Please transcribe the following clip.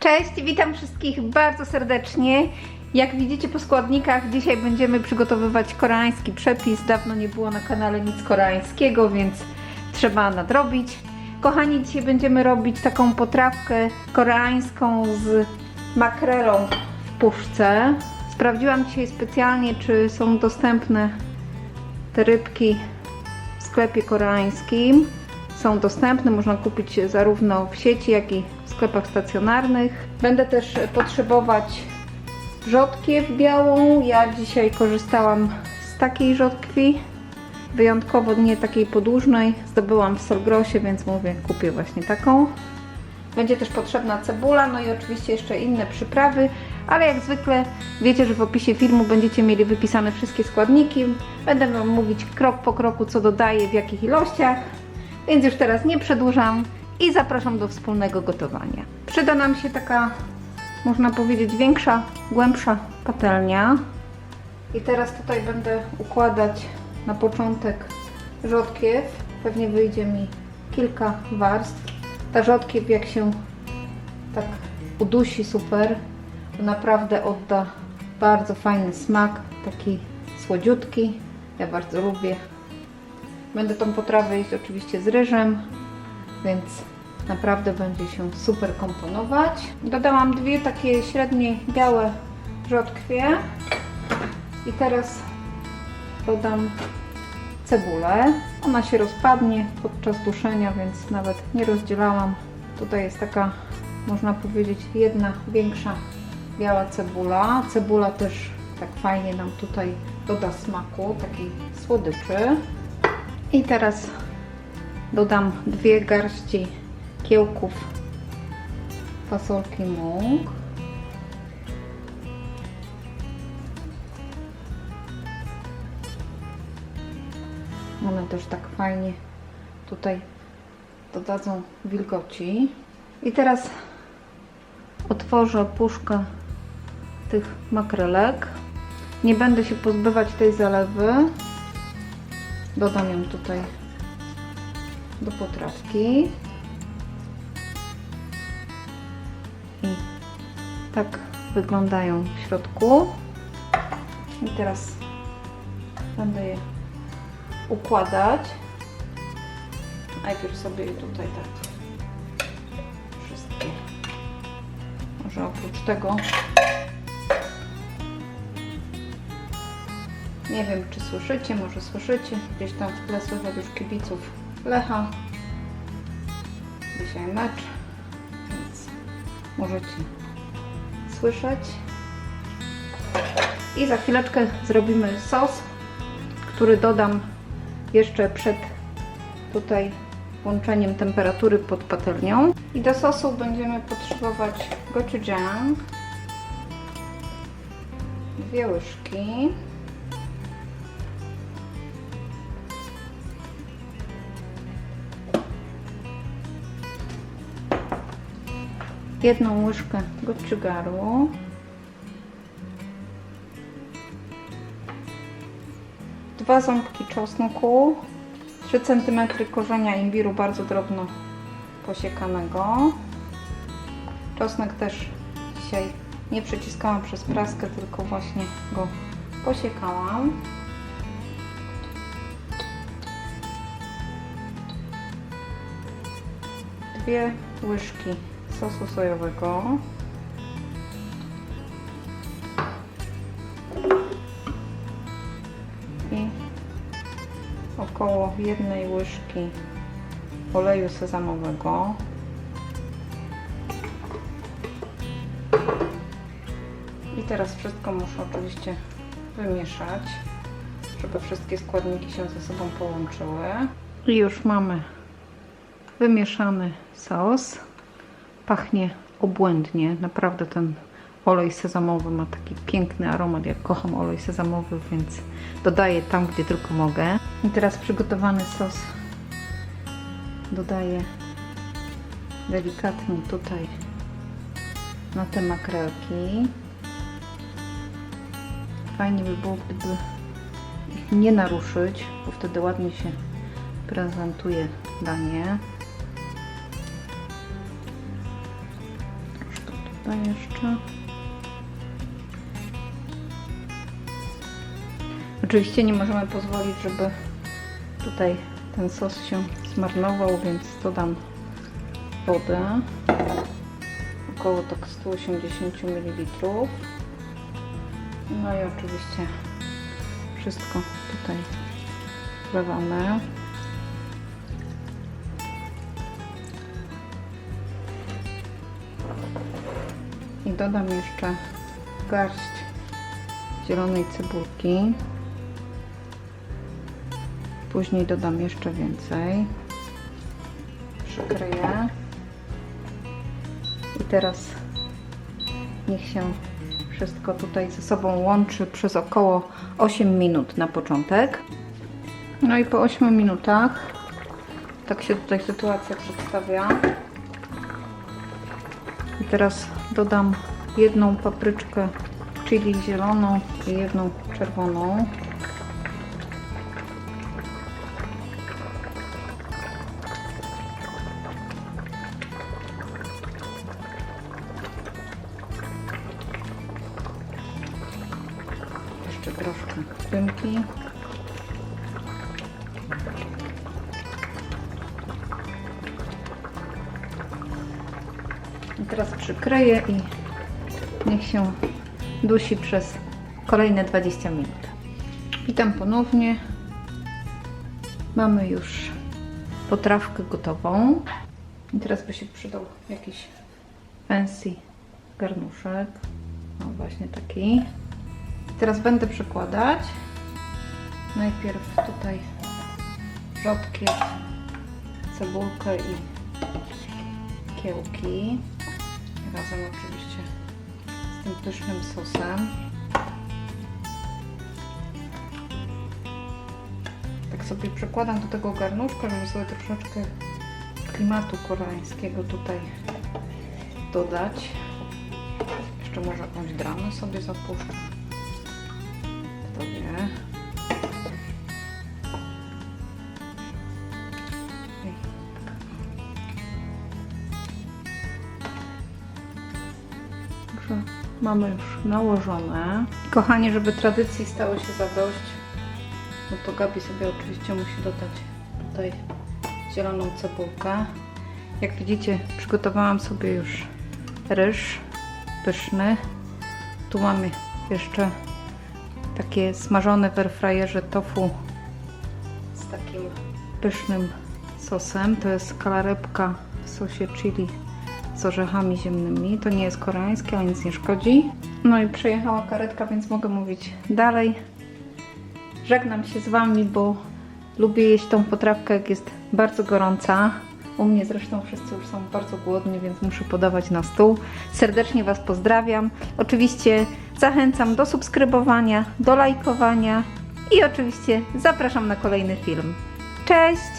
Cześć, witam wszystkich bardzo serdecznie. Jak widzicie po składnikach, dzisiaj będziemy przygotowywać koreański przepis. Dawno nie było na kanale nic koreańskiego, więc trzeba nadrobić. Kochani, dzisiaj będziemy robić taką potrawkę koreańską z makrelą w puszce. Sprawdziłam dzisiaj specjalnie, czy są dostępne te rybki w sklepie koreańskim. Są dostępne, można kupić zarówno w sieci, jak i w sklepach stacjonarnych. Będę też potrzebować rzodkiew białą. Ja dzisiaj korzystałam z takiej rzodkwi, wyjątkowo nie takiej podłużnej. Zdobyłam w Solgrosie, więc mówię, kupię właśnie taką. Będzie też potrzebna cebula, no i oczywiście jeszcze inne przyprawy, ale jak zwykle wiecie, że w opisie filmu będziecie mieli wypisane wszystkie składniki. Będę Wam mówić krok po kroku, co dodaję, w jakich ilościach, więc już teraz nie przedłużam i zapraszam do wspólnego gotowania. Przyda nam się taka, można powiedzieć, większa, głębsza patelnia. I teraz tutaj będę układać na początek rzodkiew. Pewnie wyjdzie mi kilka warstw. Ta rzodkiew jak się tak udusi super, to naprawdę odda bardzo fajny smak, taki słodziutki. Ja bardzo lubię. Będę tą potrawę jeść oczywiście z ryżem, więc naprawdę będzie się super komponować. Dodałam dwie takie średnie białe rzodkwie i teraz dodam cebulę. Ona się rozpadnie podczas duszenia, więc nawet nie rozdzielałam. Tutaj jest taka, można powiedzieć, jedna większa biała cebula. Cebula też tak fajnie nam tutaj doda smaku, takiej słodyczy. I teraz dodam dwie garści kiełków fasolki mung. One też tak fajnie tutaj dodadzą wilgoci. I teraz otworzę puszkę tych makrelek. Nie będę się pozbywać tej zalewy. Dodam ją tutaj do potrawki. I tak wyglądają w środku. I teraz będę je układać. Najpierw sobie tutaj tak wszystkie. Może oprócz tego Nie wiem, czy słyszycie, może słyszycie. Gdzieś tam w tle słychać już kibiców Lecha. Dzisiaj mecz, więc możecie słyszeć. I za chwileczkę zrobimy sos, który dodam jeszcze przed tutaj włączeniem temperatury pod patelnią. I do sosu będziemy potrzebować gochujang, dwie łyżki. Jedną łyżkę gochugaru, dwa ząbki czosnku, 3 cm korzenia imbiru bardzo drobno posiekanego. Czosnek też dzisiaj nie przyciskałam przez praskę, tylko właśnie go posiekałam. Dwie łyżki sosu sojowego. I około jednej łyżki oleju sezamowego. I teraz wszystko muszę oczywiście wymieszać, żeby wszystkie składniki się ze sobą połączyły. I już mamy wymieszany sos pachnie obłędnie. Naprawdę ten olej sezamowy ma taki piękny aromat. Jak kocham olej sezamowy, więc dodaję tam, gdzie tylko mogę. I teraz przygotowany sos dodaję delikatnie tutaj na te makrelki. Fajnie by było, gdyby ich nie naruszyć, bo wtedy ładnie się prezentuje danie. Tutaj jeszcze. Oczywiście nie możemy pozwolić, żeby tutaj ten sos się zmarnował, więc dodam wodę. Około tak 180 ml. No i oczywiście wszystko tutaj wlewamy. Dodam jeszcze garść zielonej cebulki. Później dodam jeszcze więcej. Przykryję. I teraz niech się wszystko tutaj ze sobą łączy przez około 8 minut na początek. No i po 8 minutach tak się tutaj sytuacja przedstawia. I teraz dodam jedną papryczkę chili zieloną i jedną czerwoną. Jeszcze troszkę dymki. Teraz przykryję i niech się dusi przez kolejne 20 minut. Witam ponownie. Mamy już potrawkę gotową. I teraz by się przydał jakiś fancy garnuszek. Właśnie taki. Teraz będę przykładać. Najpierw tutaj rzodkiew, cebulkę i kiełki. Razem oczywiście z tym pysznym sosem. Tak sobie przykładam do tego garnuszka, żeby sobie troszeczkę klimatu koreańskiego tutaj dodać. Jeszcze może jakąś dramę sobie zapuszczę. Kto wie. Mamy już nałożone. Kochani, żeby tradycji stało się zadość, no to Gabi sobie oczywiście musi dodać tutaj zieloną cebulkę. Jak widzicie, przygotowałam sobie już ryż pyszny. Tu mamy jeszcze takie smażone w airfryerze tofu z takim pysznym sosem. To jest kalarepka w sosie chili z orzechami ziemnymi. To nie jest koreańskie, ale nic nie szkodzi. No i przyjechała karetka, więc mogę mówić dalej. Żegnam się z Wami, bo lubię jeść tą potrawkę, jak jest bardzo gorąca. U mnie zresztą wszyscy już są bardzo głodni, więc muszę podawać na stół. Serdecznie Was pozdrawiam. Oczywiście zachęcam do subskrybowania, do lajkowania i oczywiście zapraszam na kolejny film. Cześć!